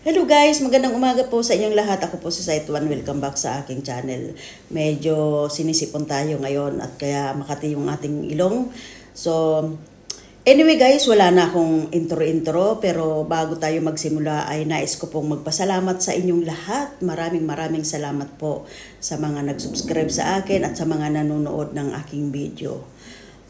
Hello guys, magandang umaga po sa inyong lahat. Ako po si Site One. Welcome back sa aking channel. Medyo sinisipon tayo ngayon at kaya makati yung ating ilong. So, anyway guys, wala na akong intro-intro pero bago tayo magsimula ay nais ko pong magpasalamat sa inyong lahat. Maraming maraming salamat po sa mga nag-subscribe sa akin at sa mga nanonood ng aking video.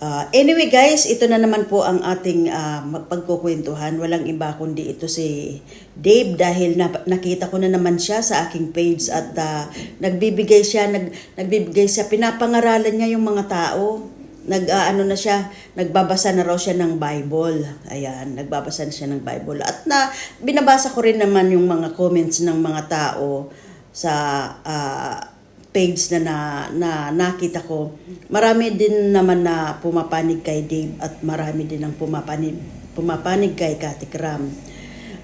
Uh, anyway guys, ito na naman po ang ating uh, pagkukwentuhan. Walang iba kundi ito si Dave dahil na, nakita ko na naman siya sa aking page at uh, nagbibigay siya, nag, nagbibigay siya, pinapangaralan niya yung mga tao. Nag, uh, ano na siya, nagbabasa na raw siya ng Bible. Ayan, nagbabasa na siya ng Bible. At na, binabasa ko rin naman yung mga comments ng mga tao sa uh, page na, na na nakita ko, marami din naman na pumapanig kay Dave at marami din ang pumapanig, pumapanig kay Kati Kram.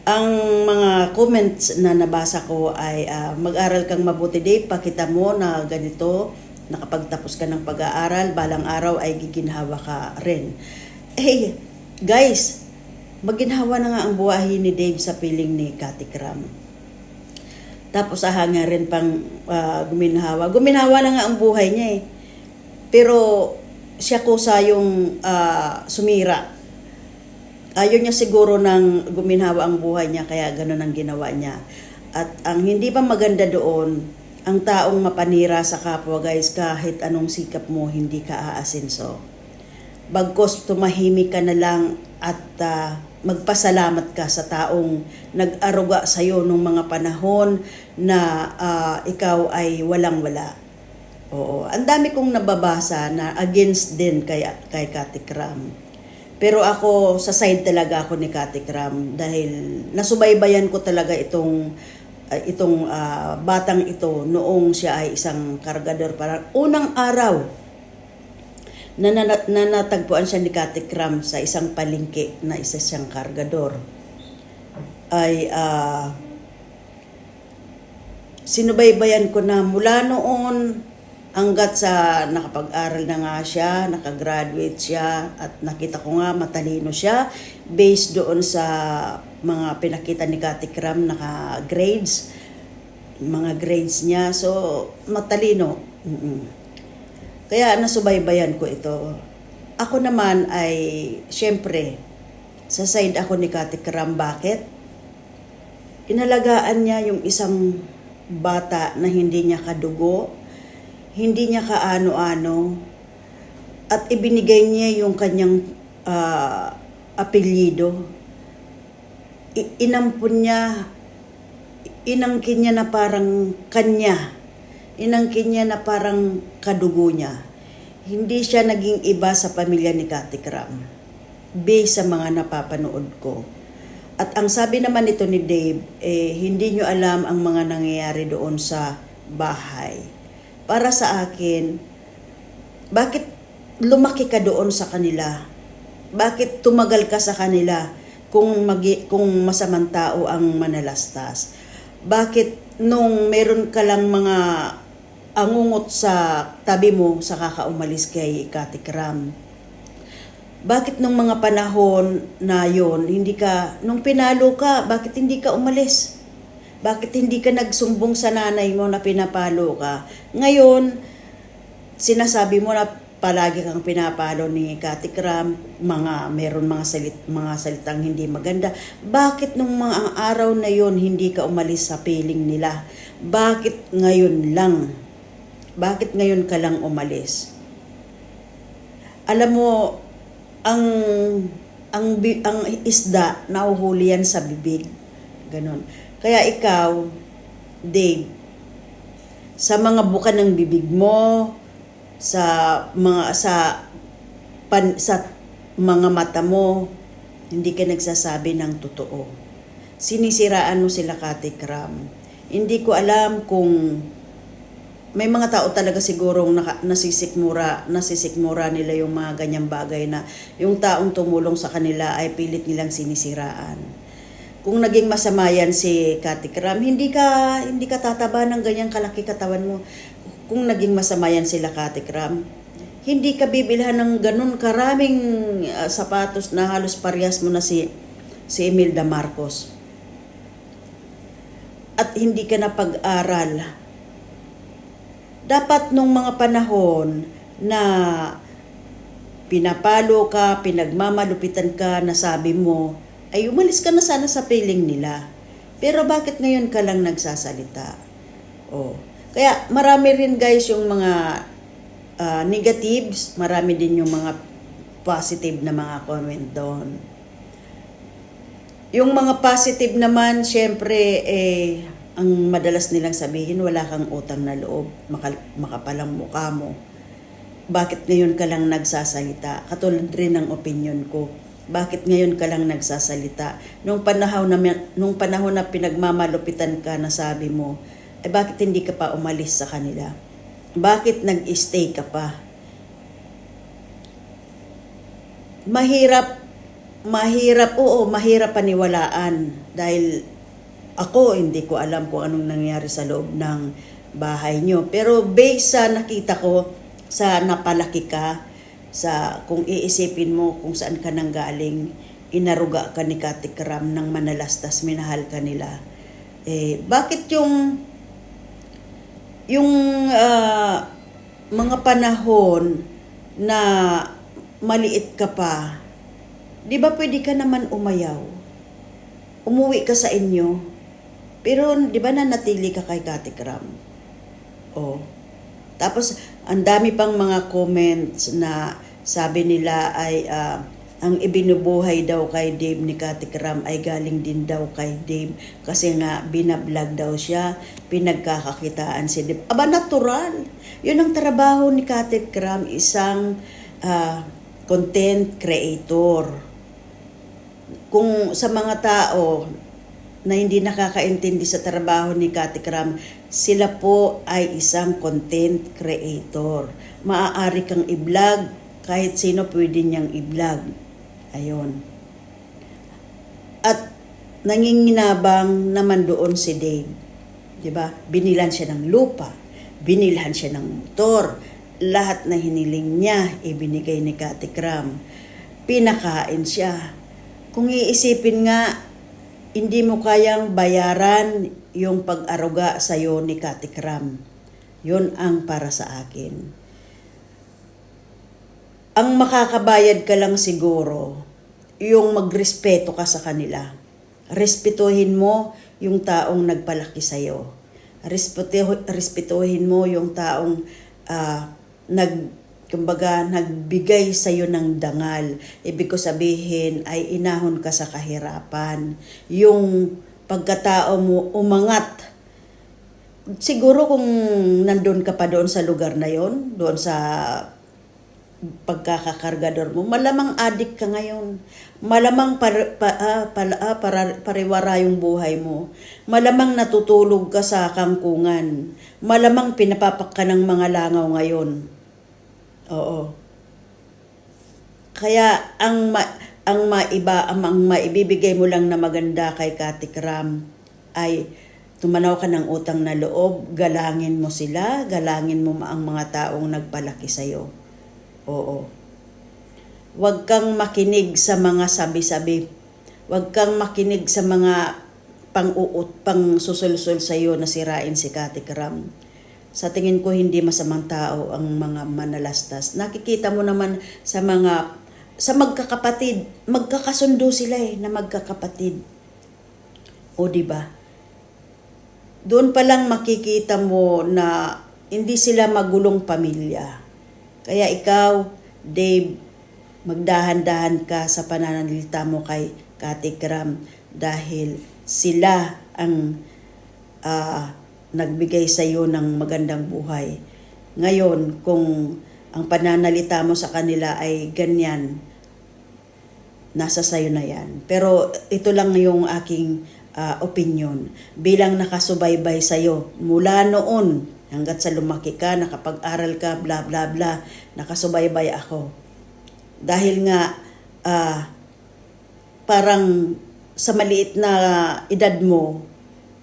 Ang mga comments na nabasa ko ay uh, mag-aral kang mabuti Dave, pakita mo na ganito, nakapagtapos ka ng pag-aaral, balang araw ay giginhawa ka rin. Hey, guys, maginhawa na nga ang buhay ni Dave sa piling ni Kati Kram. Tapos ahanga rin pang uh, guminhawa. Guminhawa na nga ang buhay niya eh. Pero siya kusa yung uh, sumira. Ayaw niya siguro ng guminhawa ang buhay niya kaya ganun ang ginawa niya. At ang hindi pa maganda doon, ang taong mapanira sa kapwa guys, kahit anong sikap mo, hindi ka aasinso. Bagkos tumahimik ka na lang at uh, magpasalamat ka sa taong nag-aruga sa iyo nung mga panahon na uh, ikaw ay walang-wala. Oo, ang dami kong nababasa na against din kay kay Kati Kram. Pero ako sa side talaga ako ni Kati Kram dahil nasubaybayan ko talaga itong uh, itong uh, batang ito noong siya ay isang kargador para unang araw na siya ni Kati Kram sa isang palingki na isa siyang kargador. Ay uh, sinubaybayan ko na mula noon hanggat sa nakapag-aral na nga siya, nakagraduate siya at nakita ko nga matalino siya based doon sa mga pinakita ni Kati Kram naka grades mga grades niya. So matalino. Mm kaya nasubaybayan ko ito. Ako naman ay, syempre, sa side ako ni Kati Karam. Bakit? Inalagaan niya yung isang bata na hindi niya kadugo, hindi niya kaano-ano, at ibinigay niya yung kanyang uh, apelyido. I- inampun niya, inangkin niya na parang kanya inangkin niya na parang kadugo niya. Hindi siya naging iba sa pamilya ni Kati Kram. Based sa mga napapanood ko. At ang sabi naman nito ni Dave, eh, hindi nyo alam ang mga nangyayari doon sa bahay. Para sa akin, bakit lumaki ka doon sa kanila? Bakit tumagal ka sa kanila kung, magi, kung masamang tao ang manalastas? Bakit nung meron ka lang mga angungot sa tabi mo sa kakaumalis kay Kati Kram. Bakit nung mga panahon na yon hindi ka, nung pinalo ka, bakit hindi ka umalis? Bakit hindi ka nagsumbong sa nanay mo na pinapalo ka? Ngayon, sinasabi mo na palagi kang pinapalo ni Kati Kram, mga meron mga salit mga salitang hindi maganda. Bakit nung mga araw na yon hindi ka umalis sa piling nila? Bakit ngayon lang? Bakit ngayon ka lang umalis? Alam mo, ang ang ang isda nahuhuli yan sa bibig. Ganon. Kaya ikaw, Dave, sa mga buka ng bibig mo, sa mga sa pan, sa mga mata mo, hindi ka nagsasabi ng totoo. Sinisiraan mo sila Kati Kram. Hindi ko alam kung may mga tao talaga sigurong naka, nasisikmura, nasisikmura nila yung mga ganyang bagay na yung taong tumulong sa kanila ay pilit nilang sinisiraan. Kung naging masama yan si Kati Kram, hindi ka, hindi ka tataba ng ganyang kalaki katawan mo. Kung naging masama yan sila Kati Kram, hindi ka bibilhan ng ganun karaming uh, sapatos na halos parehas mo na si, si Imelda Marcos. at hindi ka na pag-aral. Dapat nung mga panahon na pinapalo ka, pinagmamalupitan ka, nasabi mo, ay umalis ka na sana sa piling nila. Pero bakit ngayon ka lang nagsasalita? Oh. Kaya marami rin guys yung mga ah, negatives, marami din yung mga positive na mga comment doon. Yung mga positive naman, syempre, eh, ang madalas nilang sabihin, wala kang utang na loob, makapalang mukha mo. Bakit ngayon ka lang nagsasalita? Katulad rin ng opinion ko. Bakit ngayon ka lang nagsasalita? Nung panahon na, nung panahon na pinagmamalupitan ka na sabi mo, eh bakit hindi ka pa umalis sa kanila? Bakit nag-stay ka pa? Mahirap, mahirap, oo, mahirap paniwalaan dahil ako hindi ko alam kung anong nangyari sa loob ng bahay nyo. Pero based sa nakita ko, sa napalaki ka, sa kung iisipin mo kung saan ka nang galing, inaruga ka ni Katikram ng manalastas, minahal ka nila. Eh, bakit yung yung ah, mga panahon na maliit ka pa, di ba pwede ka naman umayaw? Umuwi ka sa inyo, pero di ba nanatili ka kay Katikram? Oh. Tapos, ang dami pang mga comments na sabi nila ay ah, ang ibinubuhay daw kay Dave ni Katikram ay galing din daw kay Dave kasi nga binablog daw siya, pinagkakakitaan si Dave. Aba, natural. Yun ang trabaho ni Katikram, isang ah, content creator. Kung sa mga tao na hindi nakakaintindi sa trabaho ni Katikram, sila po ay isang content creator. Maaari kang i-vlog, kahit sino pwede niyang i-vlog. Ayon. At nanginginabang naman doon si Dave. ba? Binilan siya ng lupa, binilhan siya ng motor, lahat na hiniling niya ibinigay ni Katikram. Pinakain siya. Kung iisipin nga, hindi mo kayang bayaran yung pag-aruga sa'yo ni Katikram. Yun ang para sa akin. Ang makakabayad ka lang siguro, yung magrespeto ka sa kanila. Respetuhin mo yung taong nagpalaki sa'yo. Respetuhin, respetuhin mo yung taong ah, nag kumbaga nagbigay sa iyo ng dangal. Ibig ko sabihin ay inahon ka sa kahirapan. Yung pagkatao mo umangat. Siguro kung nandun ka pa doon sa lugar na yon, doon sa pagkakakargador mo, malamang adik ka ngayon. Malamang par, pa, ah, pala- ah, para, pariwara yung buhay mo. Malamang natutulog ka sa kangkungan. Malamang pinapapak ka ng mga langaw ngayon. Oo. Kaya ang ma, ang maiba ang, ang maibibigay mo lang na maganda kay Katikram ay tumanaw ka ng utang na loob, galangin mo sila, galangin mo ang mga taong nagpalaki sa iyo. Oo. Huwag kang makinig sa mga sabi-sabi. Huwag kang makinig sa mga pang-uut, pang susulsul sa iyo na sirain si Katikram sa tingin ko hindi masamang tao ang mga manalastas. Nakikita mo naman sa mga sa magkakapatid, magkakasundo sila eh na magkakapatid. O di ba? Doon pa lang makikita mo na hindi sila magulong pamilya. Kaya ikaw, Dave, magdahan-dahan ka sa pananalita mo kay Katikram dahil sila ang ah, nagbigay sa iyo ng magandang buhay. Ngayon, kung ang pananalita mo sa kanila ay ganyan, nasa sayo na yan. Pero ito lang yung aking ah, opinion. Bilang nakasubaybay sa iyo mula noon hanggat sa lumaki ka, nakapag-aral ka, bla bla bla, nakasubaybay ako. Dahil nga ah, parang sa maliit na edad mo,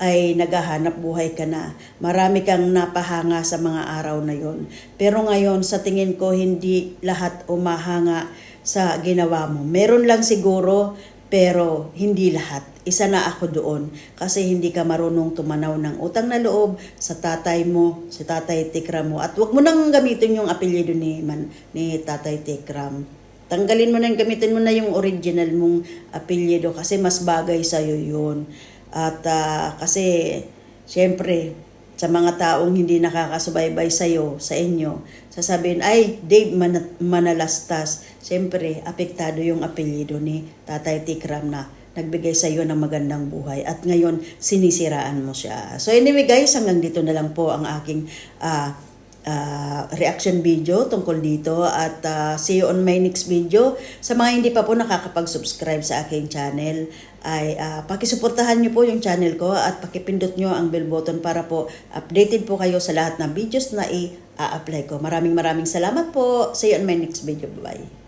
ay naghahanap buhay ka na. Marami kang napahanga sa mga araw na yon. Pero ngayon, sa tingin ko, hindi lahat umahanga sa ginawa mo. Meron lang siguro, Pero hindi lahat. Isa na ako doon kasi hindi ka marunong tumanaw ng utang na loob sa tatay mo, si tatay Tikram mo. At wag mo nang gamitin yung apelyido ni, man, ni tatay Tikram. Tanggalin mo na, gamitin mo na yung original mong apelyido kasi mas bagay sa'yo yun. At ah, kasi, syempre, sa mga taong hindi nakakasubaybay sa'yo, sa inyo, sasabihin, ay, Dave Man- Manalastas. Siyempre, apektado yung apelyido ni Tatay Tikram na nagbigay sa iyo ng magandang buhay at ngayon sinisiraan mo siya. So anyway guys, hanggang dito na lang po ang aking ah, ah, reaction video tungkol dito at ah, see you on my next video. Sa mga hindi pa po nakakapag-subscribe sa aking channel ay ah, pakisuportahan niyo po yung channel ko at pakipindot niyo ang bell button para po updated po kayo sa lahat ng videos na i-apply ko. Maraming maraming salamat po. See you on my next video. Bye.